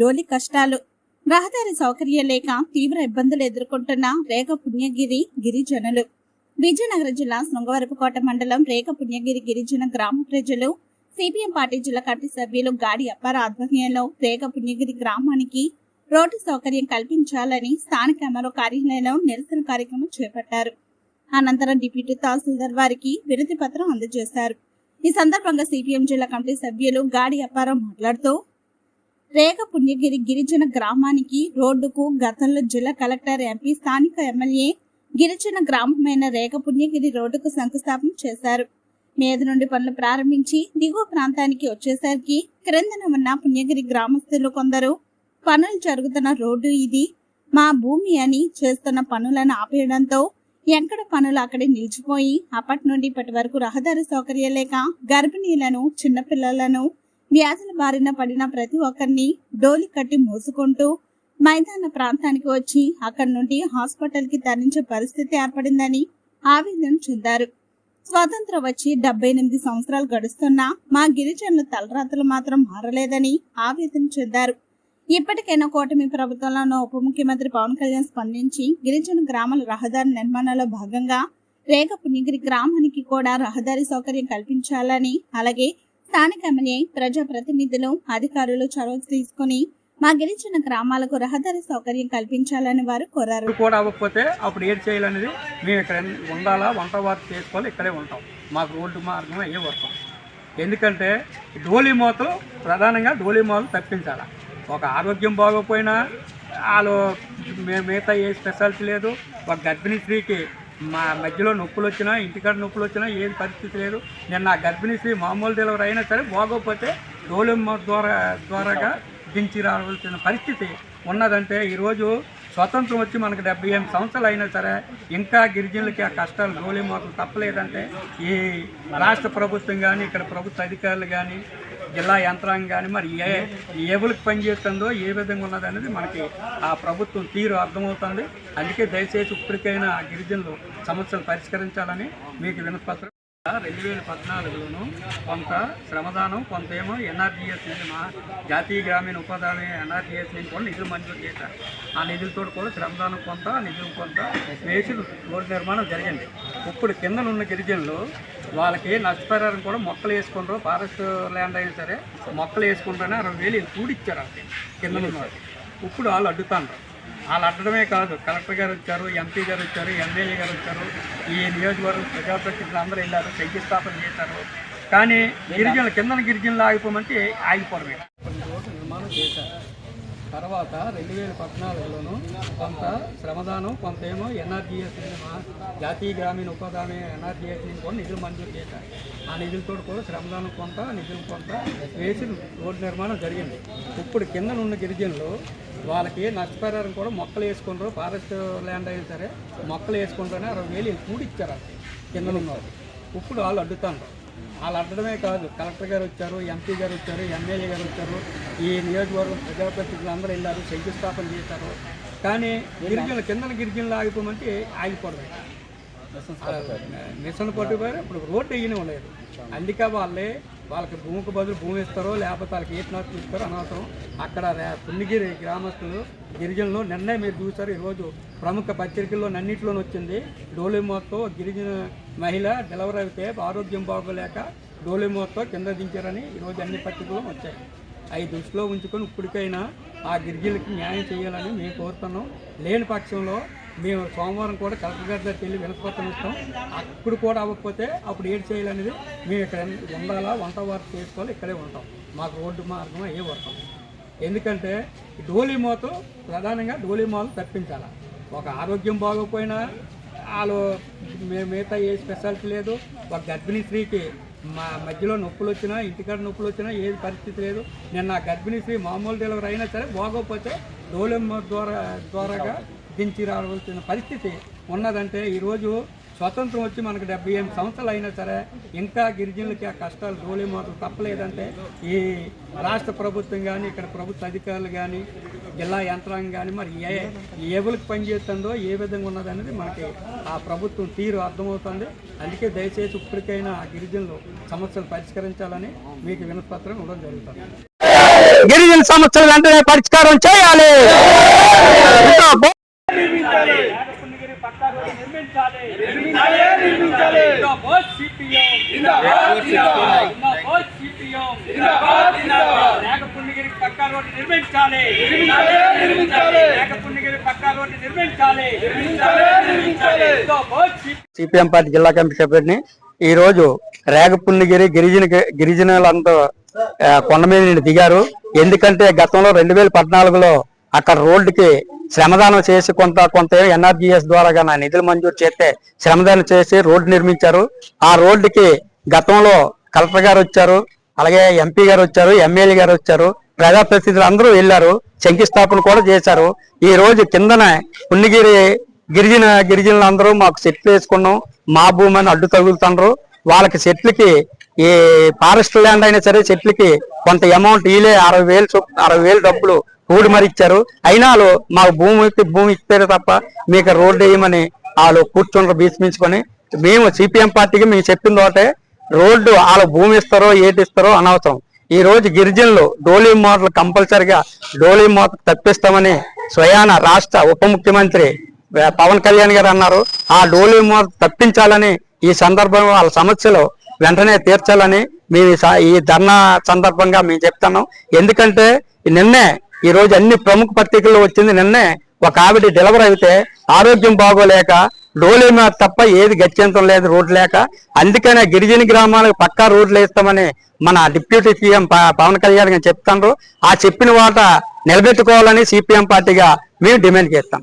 డోలి కష్టాలు. రహదారి సౌకర్యం లేక తీవ్ర ఇబ్బందులు ఎదుర్కొంటున్న రేఖ పుణ్యగిరి గిరిజనులు. విజయనగరం జిల్లా శృంగవరపుకోట మండలం రేఖ పుణ్యగిరి గిరిజన గ్రామ ప్రజలు సిపిఎం పార్టీ జిల్లా కమిటీ సభ్యులు గాడి అప్పార ఆధ్వర్యంలో రేఖ పుణ్యగిరి గ్రామానికి రోడ్డు సౌకర్యం కల్పించాలని స్థానిక ఎమ్మెల్యే కార్యాలయంలో నిరసన కార్యక్రమం చేపట్టారు. అనంతరం డిప్యూటీ తహసీల్దార్ వారికి వినతి పత్రం అందజేశారు. ఈ సందర్భంగా సిపిఎం జిల్లా కమిటీ సభ్యులు గాడి అప్పారావు మాట్లాడుతూ రేఖ పుణ్యగిరి గిరిజన గ్రామానికి రోడ్డుకు గతంలో జిల్లా కలెక్టర్ ఎంపీ స్థానిక ఎమ్మెల్యే గిరిజన గ్రామమైన రేఖ పుణ్యగిరి రోడ్డుకు శంకుస్థాపన చేశారు. మీద నుండి పనులు ప్రారంభించి దిగువ ప్రాంతానికి వచ్చేసరికి క్రిందన ఉన్న పుణ్యగిరి గ్రామస్తులు కొందరు పనులు జరుగుతున్న రోడ్డు ఇది. మా భూమి అని చేస్తున్న పనులను ఆపేయడంతో ఎక్కడ పనులు అక్కడే నిలిచిపోయి అప్పటి నుండి ఇప్పటి వరకు రహదారి సౌకర్యం లేక గర్భిణీలను చిన్నపిల్లలను వ్యాధుల బారిన పడిన ప్రతి ఒక్కరిని డోలి కట్టి మోసుకుంటూ మైదాన ప్రాంతానికి వచ్చి అక్కడి నుండి హాస్పిటల్కి తరలించే పరిస్థితి ఏర్పడిందని ఆవేదన చెందారు. స్వాతంత్రం వచ్చి డెబ్బై ఎనిమిది సంవత్సరాలు గడుస్తున్నా మా గిరిజనుల తలరాతలు మాత్రం మారలేదని ఆవేదన చెందారు. ఇప్పటికైనా కూటమి ప్రభుత్వంలోనూ ఉప ముఖ్యమంత్రి పవన్ కళ్యాణ్ స్పందించి గిరిజన గ్రామాల రహదారి నిర్మాణంలో భాగంగా రేగపు నిగిరి గ్రామానికి కూడా రహదారి సౌకర్యం కల్పించాలని అలాగే స్థానిక ఎమ్మెల్యే ప్రజాప్రతినిధులు అధికారులు చొరవ తీసుకుని మా గిరిజన గ్రామాలకు రహదారి సౌకర్యం కల్పించాలని వారు కోరారు. కూడా అవ్వకపోతే అప్పుడు ఏం చేయాలనేది మేము ఇక్కడ ఉండాలా వంట వారు చేసుకోవాలి ఇక్కడే ఉంటాం. మాకు రోడ్డు మార్గం ఏ వస్తాం ఎందుకంటే డోలీ మూతలు ప్రధానంగా డోలీ మూతలు తప్పించాలి. ఒక ఆరోగ్యం బాగోపోయినా వాళ్ళు మే- మిగతా ఏ స్పెషాలిటీ లేదు. ఒక గర్భిణీ స్త్రీకి మా మధ్యలో నొప్పులు వచ్చినా ఇంటికాడ నొప్పులు వచ్చినా ఏం పరిస్థితి లేదు. నేను నా గర్భిణీ స్త్రీ మామూలు డెలివరీ అయినా సరే బాగోకపోతే డోలెమ్మ ద్వారా ద్వారాగా దించి రావాల్సిన పరిస్థితి ఉన్నదంటే ఈరోజు స్వతంత్రం వచ్చి మనకు డెబ్బై ఎనిమిది సంవత్సరాలు అయినా సరే ఇంకా గిరిజనులకి ఆ కష్టాలు గోళీ మాత్రం తప్పలేదంటే ఈ రాష్ట్ర ప్రభుత్వం కానీ ఇక్కడ ప్రభుత్వ అధికారులు కానీ జిల్లా యంత్రాంగం కానీ మరి ఏ ఎవరికి పనిచేస్తుందో ఏ విధంగా ఉన్నదనేది మనకి ఆ ప్రభుత్వం తీరు అర్థమవుతుంది. అందుకే దయచేసి ఇప్పటికైనా ఆ గిరిజనులు సమస్యలు పరిష్కరించాలని మీకు వినపత్రం రెండు వేల పద్నాలుగులోను కొంత శ్రమదానం కొంత ఏమో ఎన్ఆర్జీఎస్ నుంచి మా జాతీయ గ్రామీణ ఉపాధి ఎన్ఆర్జీఎస్ నుంచి కూడా నిధులు మంజూరు చేశారు. ఆ నిధులతో కూడా శ్రమదానం కొంత నిధులు కొంత వేసి రోడ్డు నిర్మాణం జరిగింది. ఇప్పుడు కింద ఉన్న గిరిజనులు వాళ్ళకి నష్టపరిహారం కూడా మొక్కలు వేసుకుంటారు ఫారెస్ట్ ల్యాండ్ అయినా సరే మొక్కలు వేసుకుంటారని అరవై వేలు కూడిచ్చారు వాళ్ళకి కింద ఉన్న వాళ్ళకి ఇప్పుడు వాళ్ళు అడ్డుతాండ్రు. వాళ్ళు అడ్డడమే కాదు. కలెక్టర్ గారు వచ్చారు ఎంపీ గారు వచ్చారు ఎమ్మెల్యే గారు వచ్చారు. ఈ నియోజకవర్గం ప్రజాప్రతినిధులు అందరూ వెళ్ళారు శంకుస్థాపన చేశారు. కానీ గిరిజనులు కిందన గిరిజనులు ఆగిపోమంటే ఆగిపోవడమే. కొన్ని నిర్మాణం చేశారు. తర్వాత రెండు వేల పద్నాలుగులోను కొంత శ్రమదానం కొంత ఏమో ఎన్ఆర్జీఎస్ జాతీయ గ్రామీణ ఉపాధి ఎన్ఆర్జీఎస్ నుంచి కూడా నిధులు మంజూరు చేశారు. ఆ నిధులతో కూడా శ్రమదానం కొంత నిధులు కొంత వేసి రోడ్డు నిర్మాణం జరిగింది. ఇప్పుడు కింద ఉన్న గిరిజనులు వాళ్ళకి నష్టపరిహారం కూడా మొక్కలు వేసుకుంటారు. ఫారెస్ట్ ల్యాండ్ అయినా సరే మొక్కలు వేసుకుంటారని అరవై వేలు కూడిచ్చారు వాళ్ళకి కింద ఉన్న వాళ్ళు. ఇప్పుడు వాళ్ళు అడ్డుతాండ్రు. వాళ్ళు అడ్డడమే కాదు. కలెక్టర్ గారు వచ్చారు ఎంపీ గారు వచ్చారు ఎమ్మెల్యే గారు వచ్చారు. ఈ నియోజకవర్గం ప్రజాప్రతినిధులు అందరూ వెళ్ళారు శంకుస్థాపన చేశారు. కానీ గిరిజనులు కిందన గిరిజనులు ఆగిపోమంటే ఆగిపోవడమే. మిషన్ పట్టుకుపోయారు ఇప్పుడు రోడ్డు వేయనే లేదు. అందుకే వాళ్ళే వాళ్ళకి భూమికి బదులు భూమి ఇస్తారో లేకపోతే వాళ్ళకి ఏ నాటు ఇస్తారో అనవసరం. అక్కడ రే- పుణ్యగిరి గ్రామస్తులు గిరిజనులు నిర్ణయం మీరు చూసారు ఈరోజు. ప్రముఖ పత్రికల్లో అన్నింటిలోనూ వచ్చింది. డోలిమోతో గిరిజన మహిళ డెలివరీ అయితే ఆరోగ్యం బాగోలేక డోలిమోతో కింద దించారని ఈరోజు అన్ని పత్రికలు వచ్చాయి. అవి దృష్టిలో ఉంచుకొని ఇప్పటికైనా ఆ గిరిజనులకి న్యాయం చేయాలని మేము కోరుతున్నాం. లేని పక్షంలో మేము సోమవారం కూడా కలెక్టర్ గారి దగ్గరికి వెళ్ళి వినపత్రం ఇస్తాం. అప్పుడు కూడా అవ్వకపోతే అప్పుడు ఏం చేయాలనేది మేము ఇక్కడ ఉండాలా వంట వారు చేసుకోవాలి ఇక్కడే ఉంటాం. మాకు రోడ్డు మార్గం ఏ వర్తం ఎందుకంటే డోలీ మూతలు ప్రధానంగా డోలీ మూతలు తప్పించాలి. ఒక ఆరోగ్యం బాగోపోయినా వాళ్ళు మిగతా ఏ స్పెషాలిటీ లేదు. ఒక గర్భిణీ స్త్రీకి మా మధ్యలో నొప్పులు వచ్చినా ఇంటికాడ నొప్పులు వచ్చినా ఏది పరిస్థితి లేదు. నేను నా గర్భిణీ స్త్రీ మామూలు డెలివరీ అయినా సరే బాగోకపోతే డోలెమ్మ ద్వారా ద్వారాగా దించి రావాల్సిన పరిస్థితి ఉన్నదంటే ఈరోజు స్వతంత్రం వచ్చి మనకు డెబ్బై ఎనిమిది సంవత్సరాలు అయినా సరే ఇంకా గిరిజనులకి ఆ కష్టాలు డోలీ మాత్రం తప్పలేదంటే ఈ రాష్ట్ర ప్రభుత్వం కానీ ఇక్కడ ప్రభుత్వ అధికారులు కానీ జిల్లా యంత్రాంగం కానీ మరి ఏ ఎవరికి పనిచేస్తుందో ఏ విధంగా ఉన్నదనేది మనకి ఆ ప్రభుత్వం తీరు అర్థమవుతుంది. అందుకే దయచేసి ఇప్పటికైనా ఆ గిరిజనులు సమస్యలు పరిష్కరించాలని మీకు వినపత్రం ఇవ్వడం జరుగుతుంది. గిరిజన సమస్యలు వెంటనే పరిష్కారం చేయాలి ఇంకా బో- పుణ్యగిరి పక్కా రోడ్డు నిర్మించాలి జిందాబాద్ సిపిఎం. జిందాబాద్ సిపిఎం. పుణ్యగిరి పక్కా రోడ్డు నిర్మించాలి. పుణ్యగిరి పక్కా రోడ్డు నిర్మించాలి. జిందాబాద్ సిపిఎం పార్టీ జిల్లా కమిటీ సభ్యుడిని ఈ రోజు రేగపున్నగిరి గిరిజన గిరిజనులంతా కొండ మీద నుండి దిగారు. ఎందుకంటే గతంలో రెండు వేల పద్నాలుగులో అక్కడ రోడ్డుకి శ్రమదానం చేసి కొంత కొంత ఎన్ఆర్జీఎస్ ద్వారా నా నిధులు మంజూరు చేస్తే శ్రమదానం చేసి రోడ్డు నిర్మించారు. ఆ రోడ్డుకి గతంలో కలెక్టర్ గారు వచ్చారు అలాగే ఎంపీ గారు వచ్చారు ఎమ్మెల్యే గారు వచ్చారు ప్రజాప్రతినిధులు అందరూ వెళ్ళారు శంకుస్థాపన కూడా చేశారు. ఈ రోజు కిందన పుణ్యగిరి గిరిజన గిరిజనులు అందరూ మాకు సెట్లు వేసుకున్నాం. మా భూమి అని అడ్డు తగులుతున్నారు. వాళ్ళకి సెట్లకి ఈ ఫారెస్ట్ ల్యాండ్ అయినా సరే చెట్లకి కొంత అమౌంట్ ఇలే అరవై వేలు అరవై వేలు డబ్బులు కూడి మరి ఇచ్చారు అయినా వాళ్ళు మాకు భూమి ఇస్తే భూమి ఇస్తారు తప్ప మీకు రోడ్డు వేయమని వాళ్ళు కూర్చుండ్రు భీష్మించుకొని. మేము సిపిఎం పార్టీకి మేము చెప్పిన తోటే రోడ్డు వాళ్ళ భూమి ఇస్తారో ఏటి ఇస్తారో అనవసరం. ఈ రోజు గిరిజనులు డోలీ మోటార్లు కంపల్సరిగా డోలీ మోటార్ తప్పిస్తామని స్వయాన రాష్ట్ర ఉప ముఖ్యమంత్రి పవన్ కళ్యాణ్ గారు అన్నారు. ఆ డోలీ మోటార్ తప్పించాలని ఈ సందర్భంలో వాళ్ళ సమస్యలు వెంటనే తీర్చాలని మేము ఈ స- ఈ ధర్నా సందర్భంగా మేము చెప్తున్నాం. ఎందుకంటే నిన్నే ఈ రోజు అన్ని ప్రముఖ పత్రికల్లో వచ్చింది నిన్నే ఒక ఆవిడ డెలివరీ అయితే ఆరోగ్యం బాగోలేక డోలీ మీద తప్ప ఏది గత్యంతం లేదు రోడ్డు లేక. అందుకనే గిరిజన గ్రామాలకు పక్కా రోడ్లు వేస్తామని మన డిప్యూటీ సీఎం ప- పవన్ కళ్యాణ్ గారు చెప్తాండ్రు. ఆ చెప్పిన వాట నిలబెట్టుకోవాలని సిపిఎం పార్టీగా మేము డిమాండ్ చేస్తాం.